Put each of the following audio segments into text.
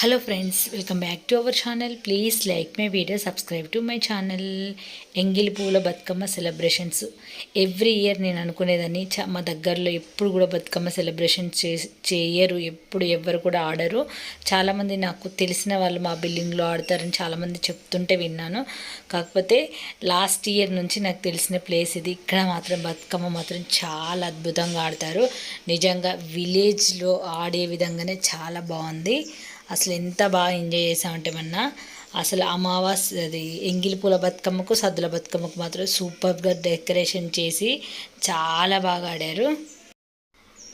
Hello friends welcome back to our channel please like my video subscribe to my channel ఎంగిలి పూల Bathukamma celebrations every year నేను అనుకునేదాన్ని మా దగ్గరలో ఎప్పుడు కూడా బతుకమ్మ సెలబ్రేషన్ చే చేయరు ఎప్పుడు ఎవరు కూడా ఆడరు. చాలామంది నాకు తెలిసిన వాళ్ళు మా బిల్డింగ్లో ఆడతారని చాలామంది చెప్తుంటే విన్నాను. కాకపోతే లాస్ట్ ఇయర్ నుంచి నాకు తెలిసిన ప్లేస్ ఇది. ఇక్కడ మాత్రం బతుకమ్మ మాత్రం చాలా అద్భుతంగా ఆడతారు. నిజంగా విలేజ్లో ఆడే విధంగానే చాలా బాగుంది. అసలు ఎంత బాగా ఎంజాయ్ చేసామంటే మొన్న అసలు అమావాస్య అది ఎంగిలి పూల బతుకమ్మకు సద్దుల బతుకమ్మకు మాత్రం సూపర్గా డెకరేషన్ చేసి చాలా బాగా ఆడారు.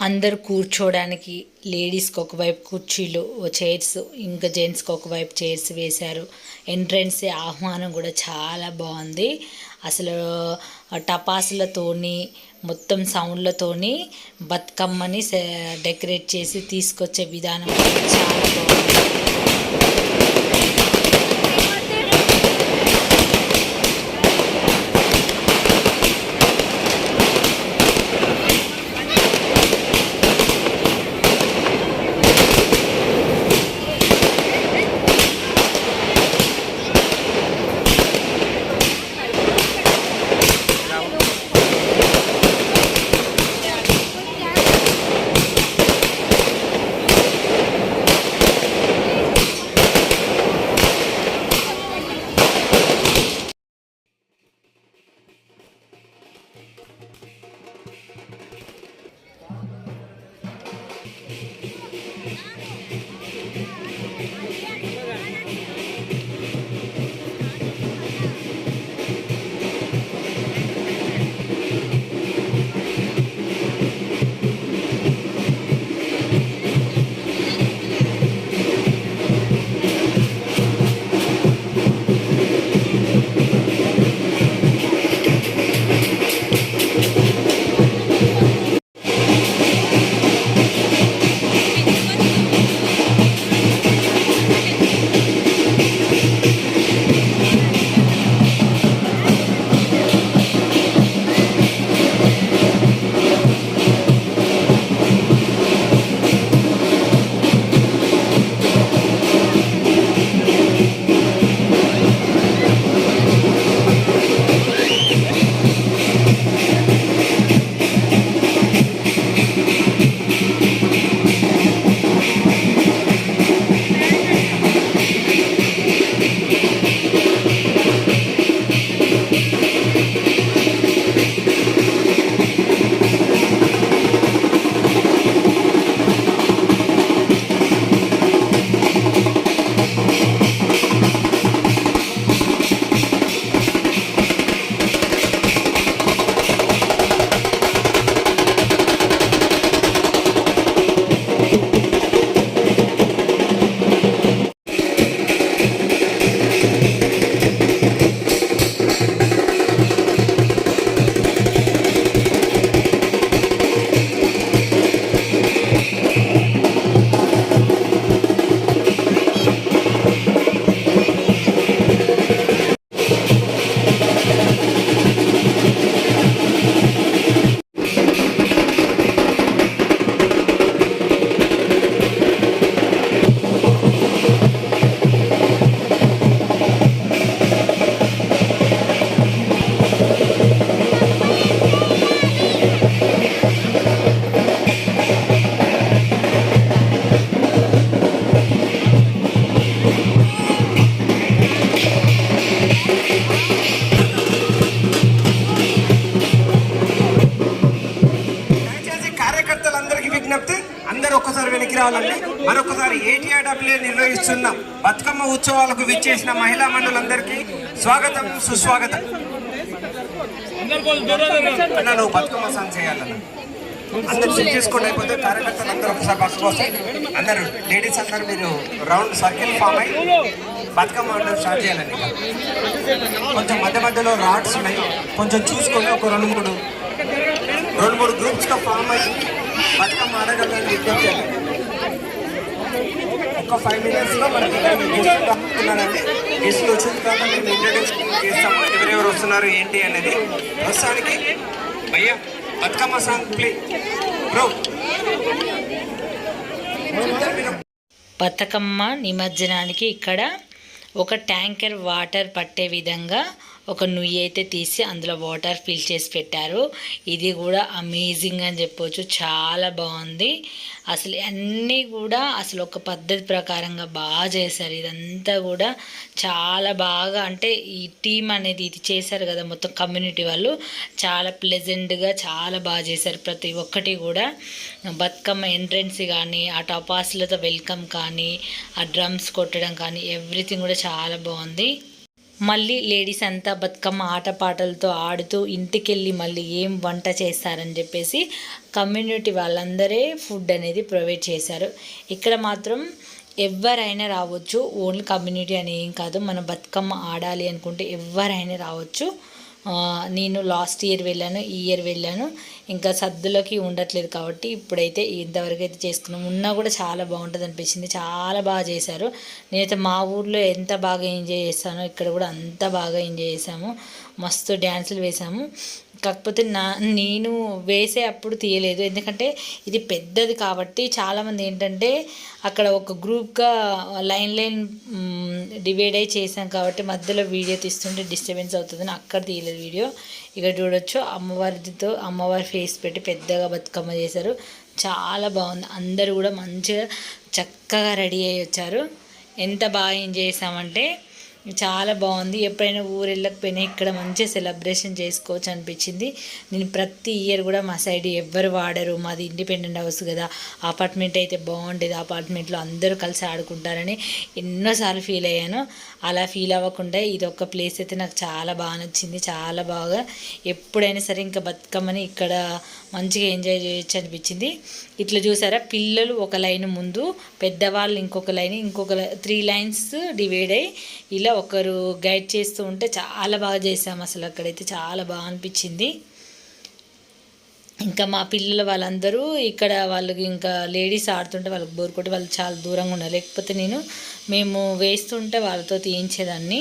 అందరూ కూర్చోవడానికి లేడీస్కి ఒకవైపు కుర్చీలు చైర్స్ ఇంకా జెంట్స్కి ఒకవైపు చైర్స్ వేశారు. ఎంట్రన్స్ ఆహ్వానం కూడా చాలా బాగుంది. అసలు టపాసులతోని మొత్తం సౌండ్లతోని బతుకమ్మని డెకరేట్ చేసి తీసుకొచ్చే విధానం చాలా బాగుంది. కార్యకర్తలందరికీ విజ్ఞప్తి అందరూ ఒక్కసారి వెనక్కి రావాలండి. మరొకసారి ఏటీఆర్డబ్ల్యూ నిర్వహిస్తున్న బతుకమ్మ ఉత్సవాలకు విచ్చేసిన మహిళా మండలందరికీ స్వాగతం సుస్వాగతం. అన్న నువ్వు బతుకమ్మ సాంగ్ చేయాలన్న. అందరు చెక్ చేసుకోండి అయిపోతే కార్యకర్తలు అందరూ ఒకసారి పక్కకు వస్తే అందరూ లేడీస్ అందరూ మీరు రౌండ్ సర్కిల్ ఫామ్ అయ్యి బతుకమ్మ అందరూ స్టార్ట్ చేయాలండి. కొంచెం మధ్య మధ్యలో రాడ్స్ ఉన్నాయి. కొంచెం చూసుకొని ఒక రెండు మూడు రెండు మూడు గ్రూప్స్గా ఫామ్ అయ్యి బతుకమ్మ ఆడగలని విజ్ఞప్తి ఒక ఫైవ్ మినిట్స్లో మనకి గెస్ట్ గెస్ట్లు గెస్ట్ వచ్చిన తర్వాత మేము ఇంట్రడ్యూస్ చేస్తాము. ఎవరెవరు వస్తున్నారు ఏంటి అనేది. ప్రస్తుతానికి భయ్యా Bathukamma song play bro Bathukamma నిమజ్జనానికి ఇక్కడ ఒక ట్యాంకర్ వాటర్ పట్టే విధంగా ఒక నుయ్యి అయితే తీసి అందులో వాటర్ ఫిల్ చేసి పెట్టారు. ఇది కూడా అమేజింగ్ అని చెప్పొచ్చు. చాలా బాగుంది. అసలు అన్నీ కూడా అసలు ఒక పద్ధతి ప్రకారంగా బాగా చేశారు. ఇదంతా కూడా చాలా బాగా అంటే ఈ టీం అనేది ఇది చేశారు కదా మొత్తం కమ్యూనిటీ వాళ్ళు. చాలా ప్లెజెంట్గా చాలా బాగా చేశారు ప్రతి ఒక్కటి కూడా. బతుకమ్మ ఎంట్రెన్స్ కానీ ఆ టపాసులతో వెల్కమ్ కానీ ఆ డ్రమ్స్ కొట్టడం కానీ ఎవ్రీథింగ్ కూడా చాలా బాగుంది. మళ్ళీ లేడీస్ అంతా బతుకమ్మ ఆటపాటలతో ఆడుతూ ఇంటికెళ్ళి మళ్ళీ ఏం వంట చేస్తారని చెప్పేసి కమ్యూనిటీ వాళ్ళందరే ఫుడ్ అనేది ప్రొవైడ్ చేశారు. ఇక్కడ మాత్రం ఎవరైనా రావచ్చు. ఓన్లీ కమ్యూనిటీ అని ఏం కాదు. మన బతుకమ్మ ఆడాలి అనుకుంటే ఎవరైనా రావచ్చు. నేను లాస్ట్ ఇయర్ వెళ్ళాను. ఈ ఇయర్ వెళ్ళాను. ఇంకా సద్దులకి ఉండట్లేదు కాబట్టి ఇప్పుడైతే ఇంతవరకు అయితే చేసుకున్నాం. ఉన్నా కూడా చాలా బాగుంటుంది అనిపించింది. చాలా బాగా చేశారు. నేనైతే మా ఊర్లో ఎంత బాగా ఎంజాయ్ చేస్తానో ఇక్కడ కూడా అంత బాగా ఎంజాయ్ చేసాము మస్తు డ్యాన్సులు వేసాము కాకపోతే నా నేను వేసే అప్పుడు తీయలేదు. ఎందుకంటే ఇది పెద్దది కాబట్టి చాలామంది ఏంటంటే అక్కడ ఒక గ్రూప్గా లైన్ లైన్ డివైడ్ అయి చేసాం కాబట్టి మధ్యలో వీడియో తీస్తుంటే డిస్టర్బెన్స్ అవుతుందని అక్కడ తీయలేదు వీడియో. ఇక్కడ చూడొచ్చు అమ్మవారితో అమ్మవారి ఫేస్ పెట్టి పెద్దగా బతుకమ్మ చేశారు. చాలా బాగుంది. అందరూ కూడా మంచిగా చక్కగా రెడీ అయ్యి వచ్చారు. ఎంత బాగా ఎంజాయ్ చేసామంటే చాలా బాగుంది. ఎప్పుడైనా ఊరు వెళ్ళకపోయినా ఇక్కడ మంచిగా సెలబ్రేషన్ చేసుకోవచ్చు అనిపించింది. నేను ప్రతి ఇయర్ కూడా మా సైడ్ ఎవ్వరు వాడరు. మాది ఇండిపెండెంట్ హౌస్ కదా. అపార్ట్మెంట్ అయితే బాగుండేది. అపార్ట్మెంట్లో అందరూ కలిసి ఆడుకుంటారని ఎన్నోసార్లు ఫీల్ అయ్యాను. అలా ఫీల్ అవ్వకుండా ఇది ఒక ప్లేస్ అయితే నాకు చాలా బాగా నచ్చింది. చాలా బాగా ఎప్పుడైనా సరే ఇంకా బతుకమ్మని ఇక్కడ మంచిగా ఎంజాయ్ చేయొచ్చు అనిపించింది. ఇట్లా చూసారా? పిల్లలు ఒక లైన్ ముందు పెద్దవాళ్ళు ఇంకొక లైన్ ఇంకొక త్రీ లైన్స్ డివైడ్ అయ్యి ఇలా ఒకరు గైడ్ చేస్తూ ఉంటే చాలా బాగా చేసాం అసలు అక్కడైతే చాలా బాగా అనిపించింది. ఇంకా మా పిల్లలు వాళ్ళందరూ ఇక్కడ వాళ్ళకి ఇంకా లేడీస్ ఆడుతుంటే వాళ్ళకి బోర్ కొట్టి వాళ్ళు చాలా దూరంగా ఉన్నారు. లేకపోతే నేను మేము వేస్తుంటే వాళ్ళతో తీయించేదాన్ని.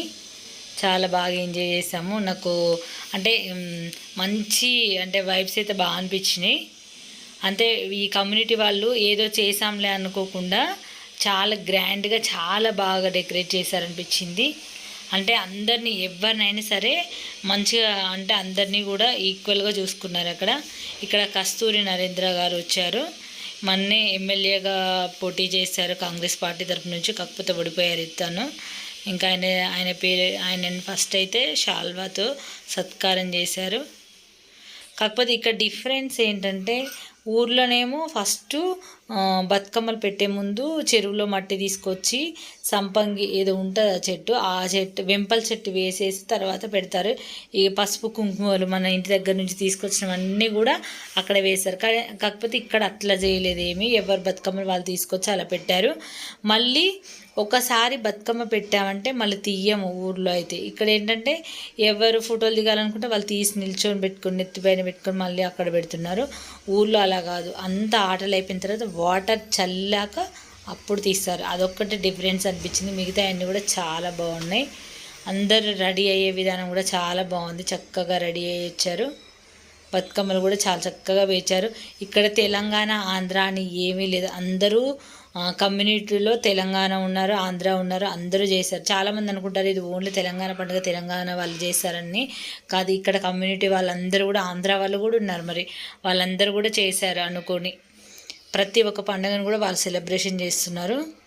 చాలా బాగా ఎంజాయ్ చేసాము నాకు అంటే మంచి అంటే వైబ్స్ అయితే బాగా అనిపించినాయి. అంటే ఈ కమ్యూనిటీ వాళ్ళు ఏదో చేసాంలే అనుకోకుండా చాలా గ్రాండ్గా చాలా బాగా డెకరేట్ చేశారనిపించింది. అంటే అందరినీ ఎవరినైనా సరే మంచిగా అంటే అందరినీ కూడా ఈక్వల్గా చూసుకున్నారు అక్కడ. ఇక్కడ కస్తూరి నరేంద్ర గారు వచ్చారు. మొన్నే ఎమ్మెల్యేగా పోటీ చేశారు కాంగ్రెస్ పార్టీ తరపు నుంచి కాకపోతే ఓడిపోయారు ఇతను. ఇంకా ఆయన ఆయన పేరు ఆయన ఫస్ట్ అయితే షాల్వాతో సత్కారం చేశారు. కాకపోతే ఇక్కడ డిఫరెన్స్ ఏంటంటే ఊర్లోనేమో ఫస్ట్ బతుకమ్మలు పెట్టే ముందు చెరువులో మట్టి తీసుకొచ్చి సంపంగి ఏదో ఉంటుంది ఆ చెట్టు ఆ చెట్టు వెంపల చెట్టు వేసేసి తర్వాత పెడతారు. ఈ పసుపు కుంకుమలు మన ఇంటి దగ్గర నుంచి తీసుకొచ్చినవన్నీ కూడా అక్కడ వేస్తారు. కానీ కాకపోతే ఇక్కడ అట్లా చేయలేదేమి. ఎవరు బతుకమ్మలు వాళ్ళు తీసుకొచ్చి అలా పెట్టారు. మళ్ళీ ఒకసారి బతుకమ్మ పెట్టామంటే మళ్ళీ తీయము ఊర్లో అయితే. ఇక్కడ ఏంటంటే ఎవరు ఫోటోలు దిగాలనుకుంటే వాళ్ళు తీసి నిల్చొని పెట్టుకొని నెత్తిపైన పెట్టుకొని మళ్ళీ అక్కడ పెడుతున్నారు. ఊర్లో అలా కాదు. అంత ఆటలు అయిపోయిన తర్వాత వాటర్ చల్లాక అప్పుడు తీస్తారు. అదొక్కటి డిఫరెన్స్ అనిపించింది. మిగతా అన్నీ కూడా చాలా బాగున్నాయి. అందరు రెడీ అయ్యే విధానం కూడా చాలా బాగుంది. చక్కగా రెడీ అయ్యి వచ్చారు. బతుకమ్మలు కూడా చాలా చక్కగా వేచారు. ఇక్కడ తెలంగాణ ఆంధ్ర అని ఏమీ లేదు. అందరూ కమ్యూనిటీలో తెలంగాణ ఉన్నారు ఆంధ్ర ఉన్నారు అందరూ చేశారు. చాలామంది అనుకుంటారు ఇది ఓన్లీ తెలంగాణ పండుగ తెలంగాణ వాళ్ళు చేశారని. కాదు ఇక్కడ కమ్యూనిటీ వాళ్ళందరూ కూడా ఆంధ్ర వాళ్ళు కూడా ఉన్నారు మరి. వాళ్ళందరూ కూడా చేశారు అనుకొని. ప్రతి ఒక్క పండుగను కూడా వాళ్ళు సెలబ్రేషన్ చేస్తున్నారు.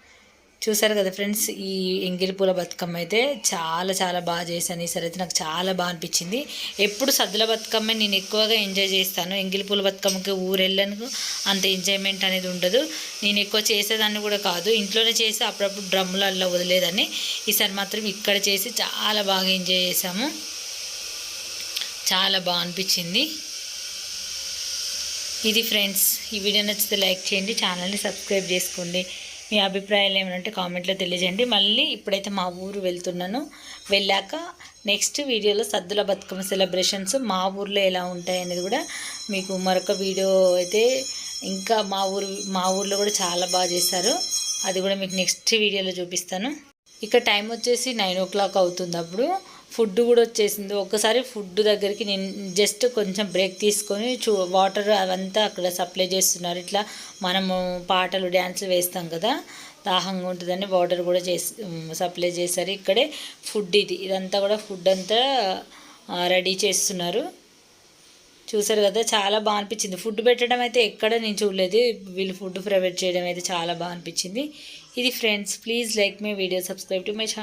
చూసారు కదా ఫ్రెండ్స్ ఈ ఎంగిలి పూల బతుకమ్మ అయితే చాలా చాలా బాగా చేశాను. ఈసారి అయితే నాకు చాలా బాగా అనిపించింది. ఎప్పుడు సద్దుల బతుకమ్మ నేను ఎక్కువగా ఎంజాయ్ చేస్తాను. ఎంగిలి పూల బతుకమ్మకి ఊరెళ్ళను అంత ఎంజాయ్మెంట్ అనేది ఉండదు. నేను ఎక్కువ చేసేదాన్ని కూడా కాదు. ఇంట్లోనే చేసి అప్పుడప్పుడు డ్రమ్ములల్లో వదిలేదాన్ని. ఈసారి మాత్రం ఇక్కడ చేసి చాలా బాగా ఎంజాయ్ చేసాము చాలా బాగా అనిపించింది. ఇది ఫ్రెండ్స్ ఈ వీడియో నచ్చితే లైక్ చేయండి ఛానల్ని సబ్స్క్రైబ్ చేసుకోండి. మీ అభిప్రాయాలు ఏమంటే కామెంట్లో తెలియజేయండి. మళ్ళీ ఇప్పుడైతే మా ఊరు వెళ్తున్నాను. వెళ్ళాక నెక్స్ట్ వీడియోలో సద్దుల బతుకమ్మ సెలబ్రేషన్స్ మా ఊర్లో ఎలా ఉంటాయి అనేది కూడా మీకు మరొక వీడియో అయితే ఇంకా మా ఊరు మా ఊర్లో కూడా చాలా బాగా చేశారు. అది కూడా మీకు నెక్స్ట్ వీడియోలో చూపిస్తాను. ఇక టైం వచ్చేసి నైన్ ఓ క్లాక్ అవుతుంది అప్పుడు. ఫుడ్ కూడా వచ్చేసింది. ఒక్కసారి ఫుడ్ దగ్గరికి నేను జస్ట్ కొంచెం బ్రేక్ తీసుకొని చూ వాటర్ అవంతా అక్కడ సప్లై చేస్తున్నారు. ఇట్లా మనము పాటలు డ్యాన్సులు వేస్తాం కదా దాహంగా ఉంటుందని వాటర్ కూడా చేసి సప్లై చేశారు. ఇక్కడే ఫుడ్ ఇది. ఇదంతా కూడా ఫుడ్ అంతా రెడీ చేస్తున్నారు. చూసారు కదా చాలా బాగా అనిపించింది. ఫుడ్ పెట్టడం అయితే ఎక్కడ నేను చూడలేదు. వీళ్ళు ఫుడ్ ప్రొవైడ్ చేయడం అయితే చాలా బాగా అనిపించింది. ఇది friends please like my video subscribe to my channel.